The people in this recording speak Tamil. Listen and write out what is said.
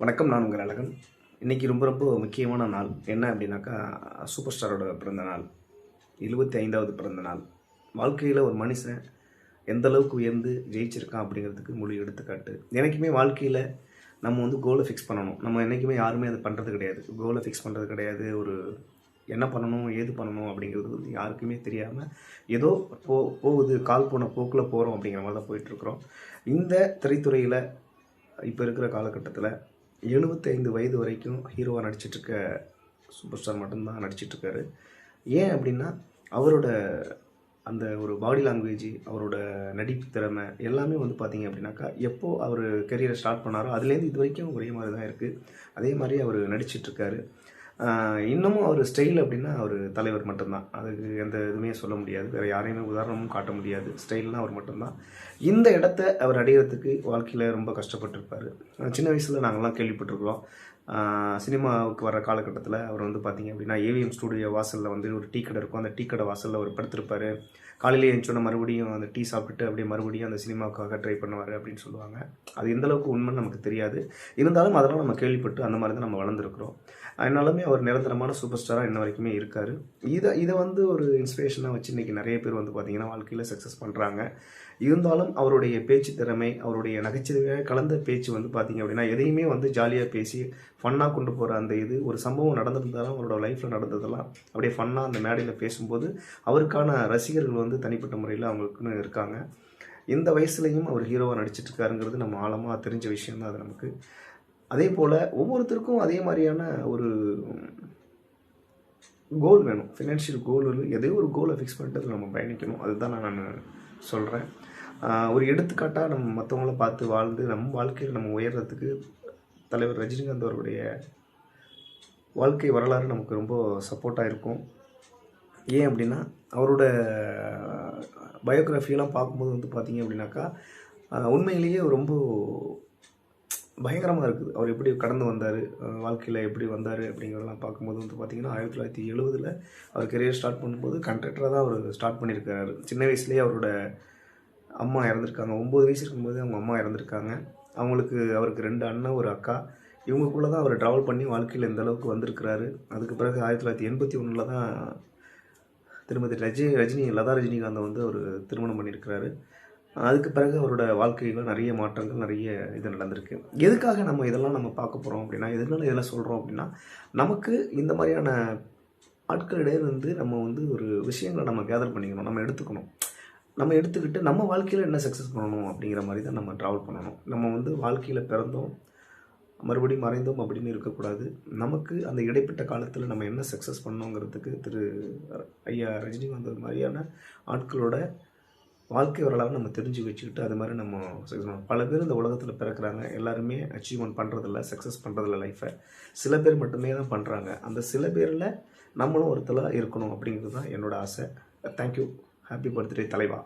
வணக்கம் நான் உங்கள் அழகன். இன்றைக்கி ரொம்ப ரொம்ப முக்கியமான நாள். என்ன அப்படின்னாக்கா சூப்பர் ஸ்டாரோட பிறந்த நாள். எழுபத்தி ஐந்தாவது பிறந்த நாள். வாழ்க்கையில் ஒரு மனுஷன் எந்த அளவுக்கு உயர்ந்து ஜெயிச்சிருக்கான் அப்படிங்கிறதுக்கு முழு எடுத்துக்காட்டு. எனக்குமே வாழ்க்கையில் நம்ம வந்து கோலை ஃபிக்ஸ் பண்ணணும். நம்ம என்றைக்குமே யாருமே அது பண்ணுறது கிடையாது. கோலை ஃபிக்ஸ் பண்ணுறது கிடையாது. ஒரு என்ன பண்ணணும் ஏது பண்ணணும் அப்படிங்கிறது வந்து யாருக்குமே தெரியாமல் ஏதோ போ போகுது கால் போன போக்கில் போகிறோம் அப்படிங்கிற மாதிரி தான் போயிட்டுருக்குறோம் இந்த திரைத்துறையில் இப்போ இருக்கிற காலகட்டத்தில் எழுபத்தைந்து வயது வரைக்கும் ஹீரோவாக நடிச்சிட்ருக்க சூப்பர் ஸ்டார் மட்டும்தான் நடிச்சிட்ருக்காரு. ஏன் அப்படின்னா அவரோட அந்த ஒரு பாடி லாங்குவேஜ் அவரோட நடிப்பு திறமை எல்லாமே வந்து பார்த்தீங்க அப்படின்னாக்கா எப்போ அவர் கெரியரை ஸ்டார்ட் பண்ணாரோ அதுலேருந்து இது வரைக்கும் ஒரே மாதிரி தான் இருக்குது அதே மாதிரி அவர் நடிச்சிட்ருக்காரு. இன்னமும் அவர் ஸ்டைல் அப்படின்னா அவர் தலைவர் மட்டும்தான். அதுக்கு எந்த இதுவுமே சொல்ல முடியாது. வேறு யாரையுமே உதாரணமும் காட்ட முடியாது. ஸ்டைல்னால் அவர் மட்டும்தான். இந்த இடத்த அவர் அடையிறதுக்கு வாழ்க்கையில் ரொம்ப கஷ்டப்பட்டிருப்பார். சின்ன வயசில் நாங்கள்லாம் கேள்விப்பட்டிருக்கிறோம். சினிமாவுக்கு வர காலகட்டத்தில் அவர் வந்து பார்த்தீங்க அப்படின்னா ஏவிஎம் ஸ்டூடியோ வாசலில் வந்து ஒரு டீ கடை இருக்கும். அந்த டீ கடை வாசலில் அவர் படுத்திருப்பார். காலையிலே எழுந்தோடனே மறுபடியும் அந்த டீ சாப்பிட்டுட்டு அப்படியே மறுபடியும் அந்த சினிமாவுக்காக ட்ரை பண்ணுவார் அப்படின்னு சொல்லுவாங்க. அது எந்தளவுக்கு உண்மைன்னு நமக்கு தெரியாது. இருந்தாலும் அதெல்லாம் நம்ம கேள்விப்பட்டு அந்த மாதிரி தான் நம்ம வளர்ந்துருக்குறோம். அதனாலுமே அவர் நிரந்தரமான சூப்பர் ஸ்டாராக இன்ன வரைக்குமே இருக்கார். இதை இதை வந்து ஒரு இன்ஸ்பிரேஷனாக வச்சு இன்றைக்கி நிறைய பேர் வந்து பார்த்திங்கன்னா வாழ்க்கையில் சக்ஸஸ் பண்ணுறாங்க இருந்தாலும் அவருடைய பேச்சு திறமை அவருடைய நகைச்சுவையாக கலந்த பேச்சு வந்து பார்த்திங்க அப்படின்னா எதையுமே வந்து ஜாலியாக பேசி ஃபன்னாக கொண்டு போகிற அந்த இது ஒரு சம்பவம் நடந்திருந்தாலும் அவரோட லைஃப்பில் நடந்ததெல்லாம் அப்படியே ஃபன்னாக அந்த மேடையில் பேசும்போது அவருக்கான ரசிகர்கள் வந்து தனிப்பட்ட முறையில் அவங்களுக்குன்னு இருக்காங்க. இந்த வயசுலையும் அவர் ஹீரோவாக நடிச்சிட்டு இருக்காருங்கிறது நம்ம ஆழமாக தெரிஞ்ச விஷயந்தான் அது நமக்கு. அதே போல் ஒவ்வொருத்தருக்கும் அதே மாதிரியான ஒரு கோல் வேணும். ஃபினான்ஷியல் கோல் எதோ ஒரு கோலை ஃபிக்ஸ் பண்ணிட்டு நம்ம பயணிக்கணும். அதுதான் நான் சொல்கிறேன் ஒரு எடுத்துக்காட்டாக நம்ம மற்றவங்கள பார்த்து வாழ்ந்து நம்ம வாழ்க்கையில் நம்ம உயர்றதுக்கு தலைவர் ரஜினிகாந்த் அவருடைய வாழ்க்கை வரலாறு நமக்கு ரொம்ப சப்போர்ட்டாக இருக்கும். ஏன் அப்படின்னா அவரோட பயோகிராஃபியெல்லாம் பார்க்கும்போது வந்து பார்த்தீங்க அப்படின்னாக்கா உண்மையிலேயே ரொம்ப பயங்கரமாக இருக்குது. அவர் எப்படி கடந்து வந்தார் வாழ்க்கையில் எப்படி வந்தார் அப்படிங்கிறதெல்லாம் பார்க்கும்போது வந்து பார்த்திங்கன்னா ஆயிரத்தி தொள்ளாயிரத்தி எழுபதில் அவர் கெரியர் ஸ்டார்ட் பண்ணும்போது கண்ட்ராக்டராக தான் அவர் ஸ்டார்ட் பண்ணியிருக்காரு சின்ன வயசுலேயே அவரோட அம்மா இறந்துருக்காங்க. ஒம்பது வயசு இருக்கும்போது அவங்க அம்மா இறந்துருக்காங்க. அவங்களுக்கு அவருக்கு ரெண்டு அண்ணன் ஒரு அக்கா. இவங்களுக்குள்ள தான் அவர் ட்ராவல் பண்ணி வாழ்க்கையில் இந்த அளவுக்கு வந்திருக்கிறாரு. அதுக்கு பிறகு ஆயிரத்தி தொள்ளாயிரத்தி எண்பத்தி ஒன்றில் தான் திருமதி ரஜினி ரஜினி லதா ரஜினிகாந்தை வந்து அவர் திருமணம் பண்ணியிருக்கிறாரு. அதுக்கு பிறகு அவரோட வாழ்க்கையில் நிறைய மாற்றங்கள் நிறைய இது நடந்திருக்கு. எதுக்காக நம்ம இதெல்லாம் நம்ம பார்க்க போகிறோம் அப்படின்னா எதனால இதெல்லாம் சொல்கிறோம் அப்படின்னா நமக்கு இந்த மாதிரியான ஆட்களிடையே வந்து நம்ம வந்து ஒரு விஷயங்களை நம்ம கேதர் பண்ணிக்கணும் நம்ம எடுத்துக்கணும். நம்ம எடுத்துக்கிட்டு நம்ம வாழ்க்கையில் என்ன சக்ஸஸ் பண்ணணும் அப்படிங்கிற மாதிரி தான் நம்ம ட்ராவல் பண்ணணும். நம்ம வந்து வாழ்க்கையில் பிறந்தோம் மறுபடியும் மறைந்தோம் அப்படின்னு இருக்கக்கூடாது. நமக்கு அந்த இடைப்பட்ட காலத்தில் நம்ம என்ன சக்ஸஸ் பண்ணோங்கிறதுக்கு திரு ஐயா ரஜினிகாந்த் மாதிரியான ஆட்களோட வாழ்க்கை வரலாறு நம்ம தெரிஞ்சு வச்சுக்கிட்டு அது மாதிரி நம்ம சக்ஸஸ் பண்ணணும். பல பேர் இந்த உலகத்தில் பிறக்கிறாங்க. எல்லாருமே அச்சீவ்மெண்ட் பண்ணுறதில்ல சக்ஸஸ் பண்ணுறதில்ல லைஃப்பை சில பேர் மட்டுமே தான் பண்ணுறாங்க அந்த சில பேரில் நம்மளும் ஒருத்தலாக இருக்கணும் அப்படிங்கிறது தான் என்னோடய ஆசை. தேங்க்யூ ஹாப்பி பர்த்டே தலைவா.